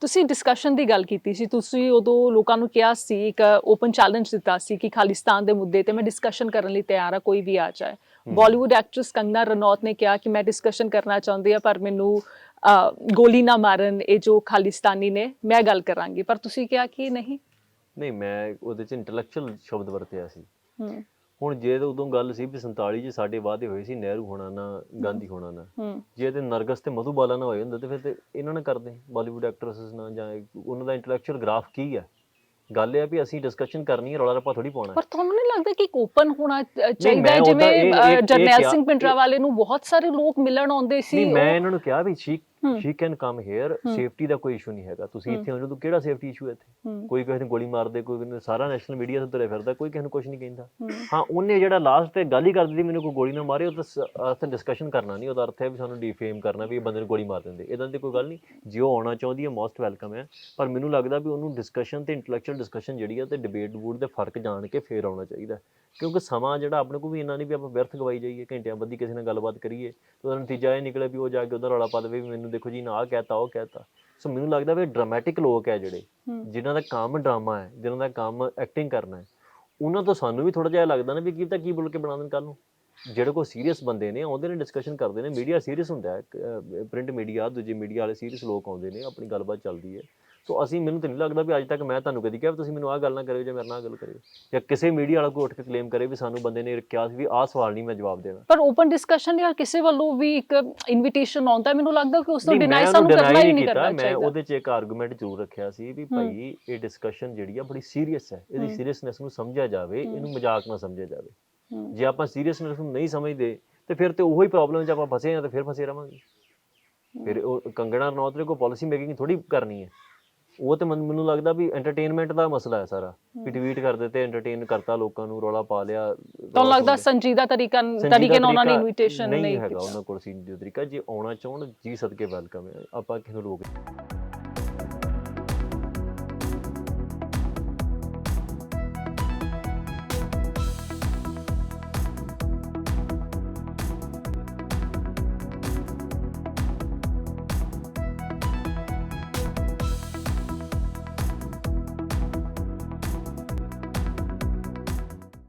ਤੁਸੀਂ ਡਿਸਕਸ਼ਨ ਦੀ ਗੱਲ ਕੀਤੀ ਸੀ ਤੁਸੀਂ ਉਦੋਂ ਲੋਕਾਂ ਨੂੰ ਕਿਹਾ ਸੀ ਇੱਕ ਓਪਨ ਚੈਲੰਜ ਦਿੱਤਾ ਸੀ ਕਿ ਖਾਲਿਸਤਾਨ ਦੇ ਮੁੱਦੇ ਤੇ ਮੈਂ ਡਿਸਕਸ਼ਨ ਕਰਨ ਲਈ ਤਿਆਰ ਆ ਕੋਈ ਵੀ ਆ ਜਾਏ। ਬਾਲੀਵੁੱਡ ਐਕਟਰੈਸ ਕੰਗਨਾ ਰਣੌਤ ਨੇ ਕਿਹਾ ਕਿ ਮੈਂ ਡਿਸਕਸ਼ਨ ਕਰਨਾ ਚਾਹੁੰਦੀ ਆ ਪਰ ਮੈਨੂੰ ਗੋਲੀ ਨਾ ਮਾਰਨ ਇਹ ਜੋ ਖਾਲਿਸਤਾਨੀ ਨੇ ਮੈਂ ਗੱਲ ਕਰਾਂਗੀ। ਪਰ ਤੁਸੀਂ ਕਿਹਾ ਕਿ ਨਹੀਂ? ਨਹੀਂ ਮੈਂ ਉਹਦੇ ਚ ਇੰਟੈਲੈਕਚੁਅਲ ਸ਼ਬਦ ਵਰਤਿਆ ਸੀ। ਹੂੰ। ਹੁਣ ਜੇ ਤਾਂ ਉਦੋਂ ਗੱਲ ਸੀ ਵੀ 47 ਚ ਸਾਡੇ ਵਾਅਦੇ ਹੋਏ ਸੀ ਨਹਿਰੂ ਹੋਣਾ ਨਾ ਗਾਂਧੀ ਹੋਣਾ ਨਾ ਹੂੰ ਜੇ ਤੇ ਨਰਗਸ ਤੇ ਮਧੂਬਾਲਾ ਨਾ ਹੋਏ ਹੁੰਦੇ ਤੇ ਫਿਰ ਤੇ ਇਹਨਾਂ ਨੇ ਕਰਦੇ ਬਾਲੀਵੁੱਡ ਐਕਟਰੈਸਸ ਨਾਲ ਜਾਂ ਉਹਨਾਂ ਦਾ ਇੰਟੈਲੈਕਚੁਅਲ ਗ੍ਰਾਫ ਕੀ ਹੈ ਗੱਲ ਇਹ ਆ ਵੀ ਅਸੀਂ ਡਿਸਕਸ਼ਨ ਕਰਨੀ ਹੈ ਰੌਲਾ ਰੱਪਾ ਥੋੜੀ ਪਾਉਣਾ। ਪਰ ਤੁਹਾਨੂੰ ਨਹੀਂ ਲੱਗਦਾ ਕਿ ਓਪਨ ਹੋਣਾ ਚਾਹੀਦਾ ਜਿਵੇਂ ਜਰਨੈਲ ਸਿੰਘ ਪਿੰਡਰਾ ਵਾਲੇ ਨੂੰ ਬਹੁਤ ਸਾਰੇ ਲੋਕ ਮਿਲਣ ਆਉਂਦੇ ਸੀ ਨਹੀਂ ਮੈਂ ਇਹਨਾਂ ਨੂੰ ਕਿਹਾ ਵੀ ਹੂੰ। She can come here. Safety ਦਾ ਕੋਈ ਇਸ਼ੂ ਨਹੀਂ ਹੈਗਾ। ਤੁਸੀਂ। ਇੱਥੇ ਹੋ ਜਦੋਂ ਕਿਹੜਾ ਸੇਫਟੀ ਇਸ਼ੂ ਹੈ ਇੱਥੇ? ਕੋਈ ਕਿਸੇ ਨੂੰ ਗੋਲੀ ਮਾਰਦੇ ਕੋਈ ਕਹਿੰਦੇ ਸਾਰਾ ਨੈਸ਼ਨਲ ਮੀਡੀਆ ਤੇ ਤੁਰੇ ਫਿਰਦਾ ਕੋਈ ਕਿਸੇ ਨੂੰ ਕੁਝ ਨਹੀਂ ਕਹਿੰਦਾ। ਹੂੰ, ਉਹਨੇ ਜਿਹੜਾ ਲਾਸਟ ਤੇ ਗੱਲ ਹੀ ਕਰ ਦਿੱਤੀ ਮੈਨੂੰ ਕੋਈ ਗੋਲੀ ਨਾ ਮਾਰੇ ਉਹ ਤਾਂ ਅਰਥ ਡਿਸਕਸ਼ਨ ਕਰਨਾ ਨਹੀਂ ਉਹਦਾ ਅਰਥ ਹੈ ਵੀ ਸਾਨੂੰ ਡੀਫੇਮ ਕਰਨਾ ਵੀ ਇਹ ਬੰਦੇ ਨੂੰ ਗੋਲੀ ਮਾਰ ਦਿੰਦੇ। ਇਦਾਂ ਦੀ ਕੋਈ ਗੱਲ ਨਹੀਂ। ਜੇ ਉਹ ਆਉਣਾ ਚਾਹੁੰਦੀ ਹੈ ਮੋਸਟ ਵੈਲਕਮ ਹੈ। ਪਰ ਮੈਨੂੰ ਲੱਗਦਾ ਵੀ ਉਹਨੂੰ ਡਿਸਕਸ਼ਨ ਤੇ ਇੰਟੈਲੈਕਚੁਅਲ ਡਿਸਕਸ਼ਨ ਜਿਹੜੀ ਹੈ ਤੇ ਡਿਬੇਟ ਵੂਡ ਦੇ ਫ਼ਰਕ ਜਾਣ ਕੇ ਫੇਰ ਆਉਣਾ ਚਾਹੀਦਾ। ਕਿਉਂਕਿ ਸਮਾਂ ਜਿਹੜਾ ਆਪਣੇ ਕੋਲ ਵੀ ਇੰਨਾ ਨਹੀਂ ਵੀ ਆਪਾਂ ਵਿਅਰਥ ਗਵਾਈ ਜਾਈਏ ਘੰਟਿਆਂ ਬੱਧੀ ਕਿਸੇ ਨਾਲ ਗੱਲਬਾਤ ਕਰੀਏ ਤੇ ਉਹਦਾ ਨਤੀਜਾ ਇਹ ਨਿਕਲੇ ਵੀ ਉਹ ਜਾ ਕੇ ਉਹਦਾ ਰੌਲਾ ਪਾ ਦੇਵੇ ਵੀ ਮੈਨੂੰ ਦੇਖੋ ਜੀ ਨਾ ਕਹਿਤਾ ਉਹ ਕਹਿਤਾ। ਸੋ ਮੈਨੂੰ ਲੱਗਦਾ ਵੀ ਡਰਾਮੈਟਿਕ ਲੋਕ ਹੈ ਜਿਹੜੇ ਜਿਨ੍ਹਾਂ ਦਾ ਕੰਮ ਡਰਾਮਾ ਹੈ ਜਿਨ੍ਹਾਂ ਦਾ ਕੰਮ ਐਕਟਿੰਗ ਕਰਨਾ ਹੈ। ਉਹਨਾਂ ਤੋਂ ਸਾਨੂੰ ਵੀ ਥੋੜਾ ਜਿਹਾ ਲੱਗਦਾ ਨਾ ਵੀ ਕੀ ਤਾਂ ਕੀ ਬੋਲ ਕੇ ਬਣਾ ਦੇਣ ਕੱਲ ਨੂੰ। ਜਿਹੜੇ ਕੋ ਸੀਰੀਅਸ ਬੰਦੇ ਨੇ ਆਉਂਦੇ ਨੇ ਡਿਸਕਸ਼ਨ ਕਰਦੇ ਨੇ ਮੀਡੀਆ ਸੀਰੀਅਸ ਹੁੰਦਾ ਹੈ। ਪ੍ਰਿੰਟ ਮੀਡੀਆ ਦੂਜੇ ਮੀਡੀਆ ਵਾਲੇ ਸੀਰੀਅਸ ਲੋਕ ਆਉਂਦੇ ਨੇ ਆਪਣੀ ਗੱਲਬਾਤ ਚੱਲਦੀ ਹੈ। ਸੋ ਅਸੀਂ ਮੈਨੂੰ ਤਾਂ ਨਹੀਂ ਲੱਗਦਾ ਵੀ ਅੱਜ ਤੱਕ ਮੈਂ ਤੁਹਾਨੂੰ ਕਦੀ ਕਿਹਾ ਵੀ ਤੁਸੀਂ ਮੈਨੂੰ ਆਹ ਗੱਲ ਨਾ ਕਰਿਓ ਜਾਂ ਮੇਰੇ ਨਾਲ ਆਹ ਗੱਲ ਕਰਿਓ। ਜਾਂ ਕਿਸੇ ਮੀਡੀਆ ਵਾਲਾ ਕੋਈ ਉੱਠ ਕੇ ਕਲੇਮ ਕਰੇ ਵੀ ਸਾਨੂੰ ਬੰਦੇ ਨੇ ਕਿਹਾ ਸੀ ਵੀ ਆਹ ਸਵਾਲ ਨਹੀਂ ਮੈਂ ਜਵਾਬ ਦੇਣਾ। ਪਰ ਓਪਨ ਡਿਸਕਸ਼ਨ ਜਾਂ ਕਿਸੇ ਵੱਲੋਂ ਵੀ ਇੱਕ ਇਨਵੀਟੇਸ਼ਨ ਆਉਂਦਾ ਮੈਨੂੰ ਲੱਗਦਾ ਕਿ ਉਸ ਤੋਂ ਡਿਨਾਈ ਸਾਨੂੰ ਕਰਨਾ ਹੀ ਨਹੀਂ ਕਰਨਾ ਮੈਂ ਚਾਹੀਦਾ। ਉਹਦੇ 'ਚ ਇੱਕ ਆਰਗੂਮੈਂਟ ਜ਼ਰੂਰ ਰੱਖਿਆ ਸੀ ਵੀ ਭਾਈ ਇਹ ਡਿਸਕਸ਼ਨ ਜਿਹੜੀ ਆ ਬੜੀ ਸੀਰੀਅਸ ਹੈ। ਇਹਦੀ। ਸੀਰੀਅਸਨੈਸ ਨੂੰ ਸਮਝਿਆ ਜਾਵੇ। ਇਹਨੂੰ ਮਜ਼ਾਕ ਨਾ ਸਮਝਿਆ ਜਾਵੇ। ਜੇ ਆਪਾਂ ਸੀਰੀਅਸਨੈਸ ਨੂੰ ਨਹੀਂ ਸਮਝਦੇ ਤੇ ਫਿਰ ਤੇ ਉਹੀ ਪ੍ਰੋਬਲਮ 'ਚ ਆਪਾਂ ਫਸੇ ਆ ਤੇ ਫਿਰ ਫਸੇ ਰਵਾਂਗੇ। ਫਿਰ ਉਹ ਕੰਗਣਾ ਰਣੌਤ ਨੇ ਕੋਈ ਪਾਲਿਸੀ ਮੇਕਿੰਗ ਥੋੜੀ ਕਰਨੀ ਹੈ। ਉਹ ਤੇ ਮਨ- ਮੈਨੂੰ ਲੱਗਦਾ ਵੀ ਐਂਟਰਟੇਨਮੈਂਟ ਦਾ ਮਸਲਾ ਹੈ ਸਾਰਾ। ਵੀ ਟਵੀਟ ਕਰ ਦਿੱਤੇ ਐਂਟਰਟੇਨ ਕਰਤਾ ਲੋਕਾਂ ਨੂੰ ਰੌਲਾ ਪਾ ਲਿਆ ਤੁਹਾਨੂੰ ਲੱਗਦਾ ਸੰਜੀਦਾ ਤਰੀਕਾ ਤਰੀਕੇ ਨਾਲ ਉਹਨਾਂ ਨੇ ਇਨਵੀਟੇਸ਼ਨ ਨਹੀਂ ਨਹੀਂ ਹੈਗਾ ਉਹਨਾਂ ਕੋਲ ਸੀ ਤਰੀਕਾ। ਜੇ ਆਉਣਾ ਚਾਹਣ ਜੀ ਸਦਕੇ ਵੈਲਕਮ ਹੈ। ਆਪਾਂ ਕਿਸੇ ਨੂੰ ਰੋਕ